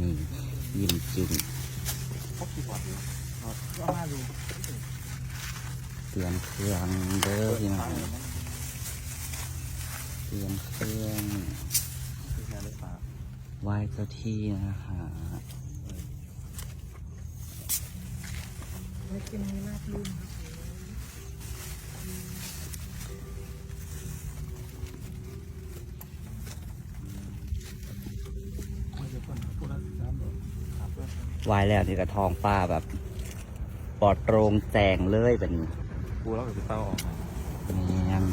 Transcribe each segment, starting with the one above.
นี่ยิ้มจรับก็ห้าดูเตรียมเครื่องเด้อพี่น้องเตรียมเครื่องไหว้เจ้าที่นะคะไม่กินมีลาบลื่น เพื่อนไหว้แล้วที่กระทองฟ้าแบบปลอดโปร่งแจงเลยเป็นกูแล้วกับพี่เต้าออกมาเป็นยัง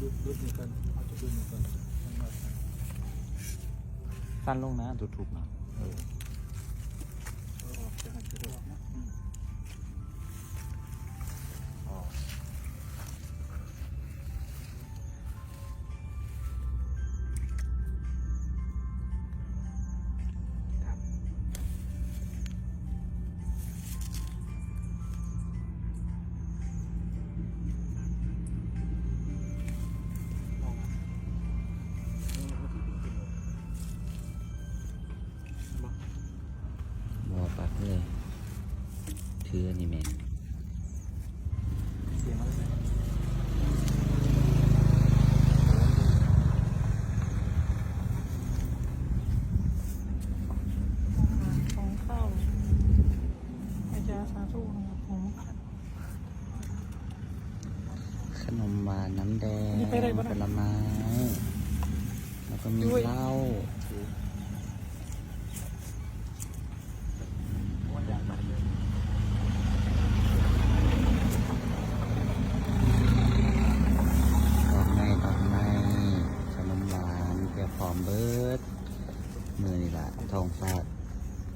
ดูดูเหมือนกันเอาจะดูเหมือนกัน สั้นลงนะถูกนะเออเอาออกจะให้จะได้ออกนะอืมอ๋อ ถืออันนี้แม่งเสียงอะไรไหมของเข้าอาจารย์สาธุนะครับผมขนมหวานน้ำแดงนี่ไปไหนบ้างผลไม้แล้วก็มีเหล้า วันอยากไปเลย ดอกไม้ดอกไม้ขนมหวานเกี๊ยวพร้อมเบิร์ด มือนี่ละทองฟ้า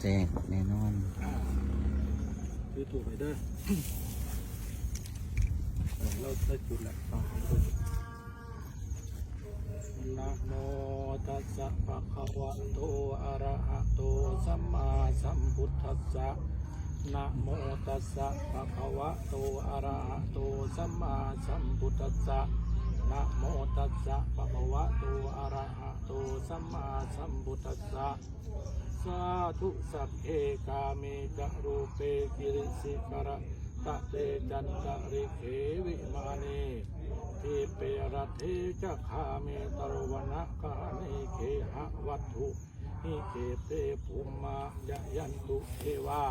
แจ้งแน่นอนคือถูกไปเด้อเราได้จุดแหละนะโมตัสสะภะคะวะโตอะระหะโตสัมมาสัมพุทธัสสะนะโมตัสสะภะคะวะโตอะระหะโตสัมมาสัมพุทธัสสะ ตัสสะภะคะวะโตอะระหะโตสัมมาสัมพุทธัสสะสาธุสัพเพกาเมกะรูเปกิริสิกระตะเตจันตะริเขวิมานีทีเปรเทจะคาเมตรวนะกาเนเคหะวัตถุหิเกเตภูมายะยันตุเทวา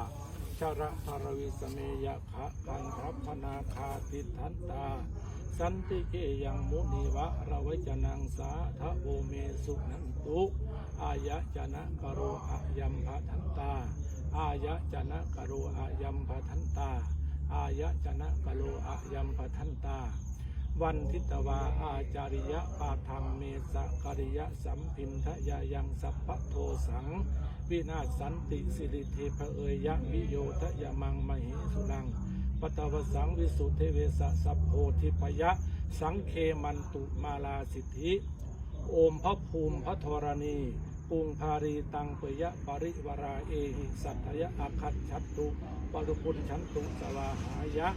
ชระทรวิสเมยะขะกันทัพนาคาติทันตา สันติเกยังมุนีวะระไวจนังสาทะโอเมสุนันตุ อายะจนะกโรอายัมภทันตา อายะจนะกโรอายัมภทันตา อายะจนะกโรอายัมภทันตา วันทิตวาอาจาริยะปาทังเมสะกริยะสัมพินทยายังสัพพโทสัง วินาศสันติสิริเทพเอยะวิโยทยมังมเหสุนัง ปตวสังวิสุเทเวสะสัพโพธิพยะ สังเคมันตุมาลาสิทธิ โอมพระภูมิพระธรณีปุงพารีตังเปยะปริวราเอหิสัทธยะอาคัตชัตตุปรุปุญชันตุสวาหายะ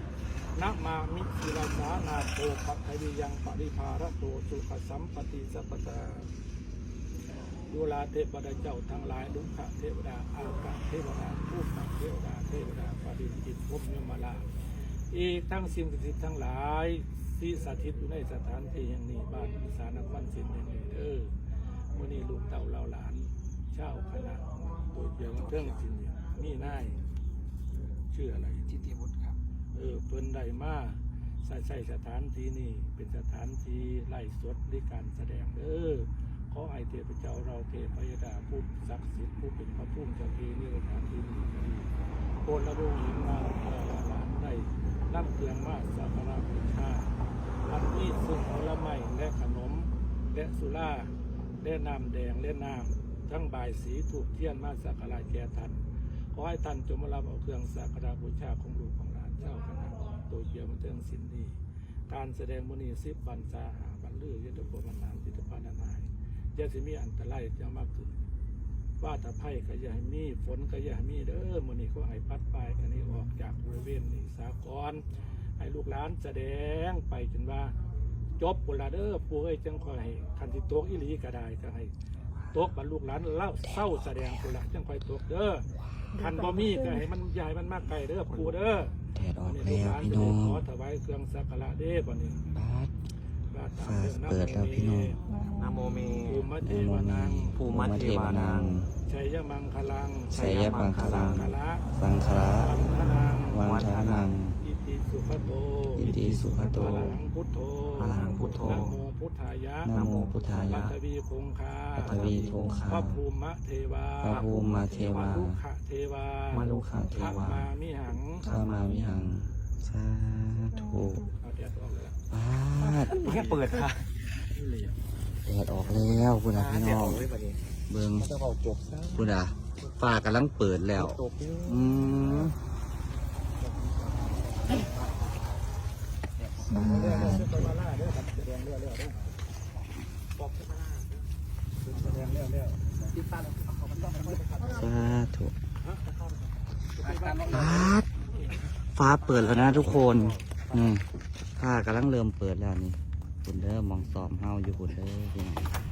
นะมามิศิลาสานาโตปัทวิยังปริภารโตสุขสัมปติสัพพตา ดุลาเทพดาเจ้าทั้งหลายลุกขะเทวดาอากาเทวดาภูมิเทวดาเทวดาปริจิตภพยมมาลาอีกทั้งสิ่งศักดิ์สิทธิ์ทั้งหลายที่สถิตอยู่ในสถานที่แห่งนี้บ้านอีสานนครศรีแห่งนี้เด้อมื่อนี้ลูกเต่าเราหลานเจ้าคณะตัวเดียวเครื่องสินเนี่นายชื่ออะไรทิติวุฒิครับ เออเพิ่นได้มาใส่ใส่สถานที่นี่เป็นสถานที่ไล่สดในการแสดงเด้อ ขอให้เทพเจ้าเราเทพยดาผู้ศักดิ์สิทธิ์ผู้เป็นพระพุ่มเจ้าที่นี่สถานที่นี้ก็ดีโคนละรุ่งหินมาหลานได้นั่งเครื่องมาสักการะบูชาอันนี้ซึ่งผลไม้และขนม และสุราและน้ำแดงและน้ำทั้งบายสีถูกเทียนมาสักการะแก่ท่านขอให้ท่านจงมารับเอาเครื่องสักการะบูชาของลูกของหลานเจ้าคณะตัวเกี่ยวมันเทิงสินดีการแสดงมุนีสิบบันซาหาบันลือยุทธภพนามจิตปานานา อย่าสิมีอันตรายจะมาขึ้นว่าตะไพ่ก็อย่าให้มีฝนก็อย่าให้มีเด้อมุนีก็ให้ปัดไปกันนี้ออกจากบริเวณนี้สากรให้ลูกหลานแสดงไปจนว่า จบบุลาเด้อปู่เอ้ยจังคอยให้คันที่ตกอีหลีก็ได้ก็ให้ตกบรรลูกหลานเล่าเศร้าแสดงบุลาจังคอยตกเด้อคันบ่มีก็ให้มันใหญ่มันมากไกลเด้อปู่เด้อแดดออกลูแล้กหวลานพี่จะน้อได้งขอถวายเครื่องสักการะเด้อบัดนี้บาสว่าตาม ฟ้ารื่องเปิดแล้วพี่น้องนะโมเมภูมิเทนะโมวาเมนังภูมิเทวานังชัยมังคลังชัยมังคลังคละสังฆระวัฒนังวันทานังอิติสุขโตอิติสุขโตอะระหังพุทโธอะระหังพุทโธนะโมพุทธายะนะโมพุทธายะปัทวีคงคาปัทวีคงคาพระภูมิเทวาพระภูมิเทวาลุขะเทวามาลุขะเทพระวามามิหังข้ามาวิหัง สาธุอาแดแค่เปิดค่ะแดดออกแล้วคุณอาพี่น้องเบิงคุณอาฟ้ากำลังเปิดแล้ว อืมสาล่าเด้อสาธุบา ฟ้าเปิดแล้วนะทุกคนนี่ฟ้ากำลังเริ่มเปิดแล้วนี่คุณเด้อมองสอมเฮาอยู่คุณเด้อพี่น้อง